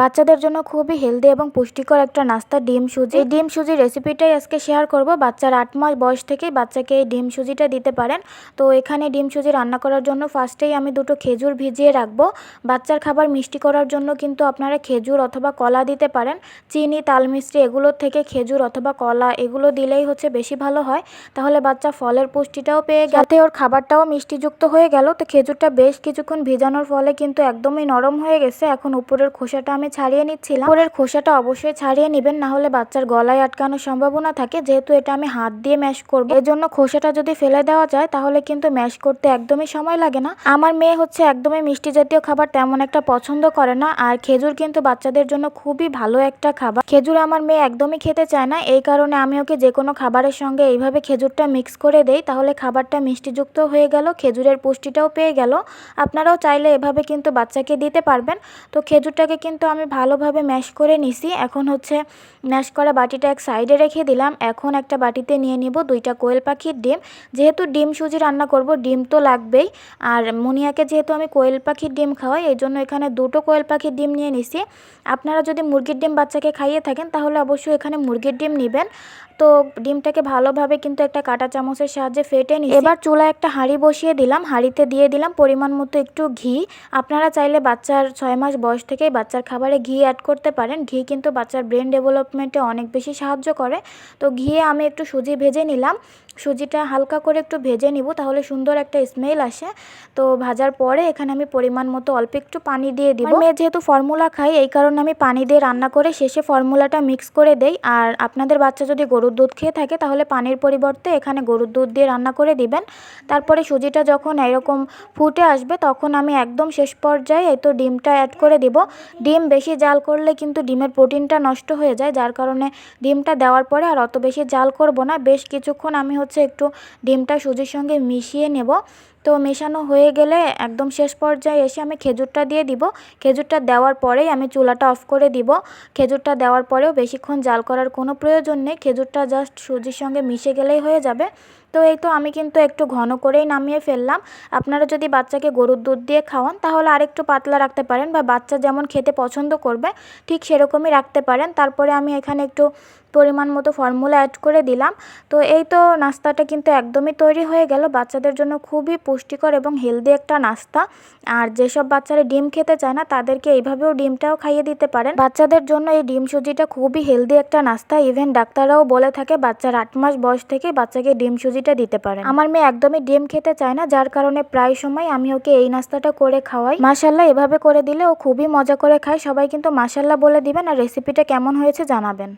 বাচ্চাদের জন্য খুবই হেলদি এবং পুষ্টিকর একটা নাস্তা, ডিম সুজি। এই ডিম সুজি রেসিপিটাই আজকে শেয়ার করব। বাচ্চার আট মাস বয়স থেকেই বাচ্চাকে এই ডিম সুজিটা দিতে পারেন। তো এখানে ডিম সুজি রান্না করার জন্য ফার্স্টেই আমি দুটো খেজুর ভিজিয়ে রাখব। বাচ্চার খাবার মিষ্টি করার জন্য কিন্তু আপনারা খেজুর অথবা কলা দিতে পারেন। চিনি তাল এগুলোর থেকে খেজুর অথবা কলা এগুলো দিলেই হচ্ছে বেশি ভালো হয়। তাহলে বাচ্চা ফলের পুষ্টিটাও পেয়ে যাতে ওর খাবারটাও মিষ্টিযুক্ত হয়ে গেল। তো খেজুরটা বেশ কিছুক্ষণ ভিজানোর ফলে কিন্তু একদমই নরম হয়ে গেছে। এখন উপরের খোসাটা আমি ছাড়িয়ে নিচ্ছিলাম। উপরের খোসাটা অবশ্যই ছাড়িয়ে নেবেন, না হলে বাচ্চার গলায় আটকানোর সম্ভাবনা থাকে। যেহেতু এটা আমি হাত দিয়ে ম্যাশ করব এর জন্য খোসাটা যদি ফেলে দেওয়া যায়, তাহলে কিন্তু ম্যাশ করতে একদমই সময় লাগে না। আমার মেয়ে হচ্ছে একদমই মিষ্টি জাতীয় খাবার তেমন একটা পছন্দ করে না, আর খেজুর কিন্তু বাচ্চাদের জন্য খুবই ভালো একটা খাবার। খেজুর আমার মেয়ে একদমই খেতে চায় না, এই কারণে আমি ওকে যে কোনো খাবারের সঙ্গে এইভাবে খেজুরটা মিক্স করে দেই, তাহলে খাবারটা মিষ্টিযুক্ত হয়ে গেল, খেজুরের পুষ্টিটাও পেয়ে গেল। আপনারাও চাইলে এভাবে কিন্তু বাচ্চাকে দিতে পারবেন। তো খেজুরটাকে কিন্তু আমি ভালোভাবে ম্যাশ করে নিছি। এখন হচ্ছে ম্যাশ করা বাটিটা এক সাইডে রেখে দিলাম। এখন একটা বাটিতে নিয়ে নিব দুইটা কোয়েল পাখির ডিম। যেহেতু ডিম সুজি রান্না করব, ডিম তো লাগবেই। আর মুনিয়াকে যেহেতু আমি কোয়েল পাখির ডিম খাওয়াই এই জন্য এখানে দুটো কোয়েল পাখির ডিম নিয়ে নিছি। আপনারা যদি মুরগির ডিম বাচ্চাকে খাইয়ে থাকেন, তাহলে অবশ্যই এখানে মুরগির ডিম নেবেন। তো ডিমটাকে ভালোভাবে কিন্তু একটা কাঁটা চামচের সাহায্যে ফেটে নিই এবার চুলায় একটা হাঁড়ি বসিয়ে দিলাম। হাঁড়িতে দিয়ে দিলাম পরিমাণ মতো একটু ঘি। আপনারা চাইলে বাচ্চার ছয় মাস বয়স থেকেই বাচ্চার খাবারে ঘি অ্যাড করতে পারেন। ঘি কিন্তু বাচ্চার ব্রেন ডেভেলপমেন্টে অনেক বেশি সাহায্য করে। তো ঘিয়ে আমি একটু সুজি ভেজে নিলাম। সুজিটা হালকা করে একটু ভেজে নিব তাহলে সুন্দর একটা স্মেল আসে। তো ভাজার পরে এখানে আমি পরিমাণ মতো অল্প একটু পানি দিয়ে দিব। মেয়ে যেহেতু ফর্মুলা খাই এই কারণে আমি পানি দিয়ে রান্না করে শেষে ফর্মুলাটা মিক্স করে দেই। আর আপনাদের বাচ্চা যদি গরুর দুধ খেয়ে থাকে তাহলে পানির পরিবর্তে এখানে গরুর দুধ দিয়ে রান্না করে দিবেন। তারপরে সুজিটা যখন এরকম ফুটে আসবে তখন আমি একদম শেষ পর্যায়ে এই তো ডিমটা অ্যাড করে দিব। ডিম বেশি জাল করলে কিন্তু ডিমের প্রোটিনটা নষ্ট হয়ে যায়, যার কারণে ডিমটা দেওয়ার পরে আর অত বেশি জাল করব না। বেশ কিছুক্ষণ আমি হচ্ছে একটু ডিমটা সুজির সঙ্গে মিশিয়ে নেব। তো মেশানো হয়ে গেলে একদম শেষ পর্যায়ে এসে আমি খেজুরটা দিয়ে দিব। খেজুরটা দেওয়ার পরেই আমি চুলাটা অফ করে দিব। খেজুরটা দেওয়ার পরেও বেশিক্ষণ জাল করার কোনো প্রয়োজন নেই। খেজুরটা জাস্ট সুজির সঙ্গে মিশে গেলেই হয়ে যাবে। তো এই তো আমি কিন্তু একটু ঘন করেই নামিয়ে ফেললাম। আপনারা যদি বাচ্চাকে গরুর দুধ দিয়ে খাওয়ান, তাহলে আরেকটু পাতলা রাখতে পারেন বা বাচ্চা যেমন খেতে পছন্দ করবে, ঠিক সেরকমই রাখতে পারেন। তারপরে আমি এখানে একটু পরিমাণ মতো ফর্মুলা অ্যাড করে দিলাম। তো এই তো নাস্তাটা কিন্তু একদমই তৈরি হয়ে গেল। বাচ্চাদের জন্য খুবই পুষ্টিকর এবং হেলদি একটা নাস্তা। আর যেসব বাচ্চারা ডিম খেতে চায় না, তাদেরকে এইভাবেও ডিমটাও খাইয়ে দিতে পারেন। বাচ্চাদের জন্য এই ডিম সুজিটা খুবই হেলদি একটা নাস্তা। ইভেন ডাক্তাররাও বলে থাকে, বাচ্চার আট মাস বয়স থেকে বাচ্চাকে ডিম সুজিটা দিতে পারেন। আমার মেয়ে একদমই ডিম খেতে চায় না, যার কারণে প্রায় সময় আমি ওকে এই নাস্তাটা করে খাওয়াই। মাসাল্লাহ এভাবে করে দিলে ও খুবই মজা করে খায়। সবাই কিন্তু মাসাল্লাহ বলে দিবেন। আর রেসিপিটা কেমন হয়েছে জানাবেন।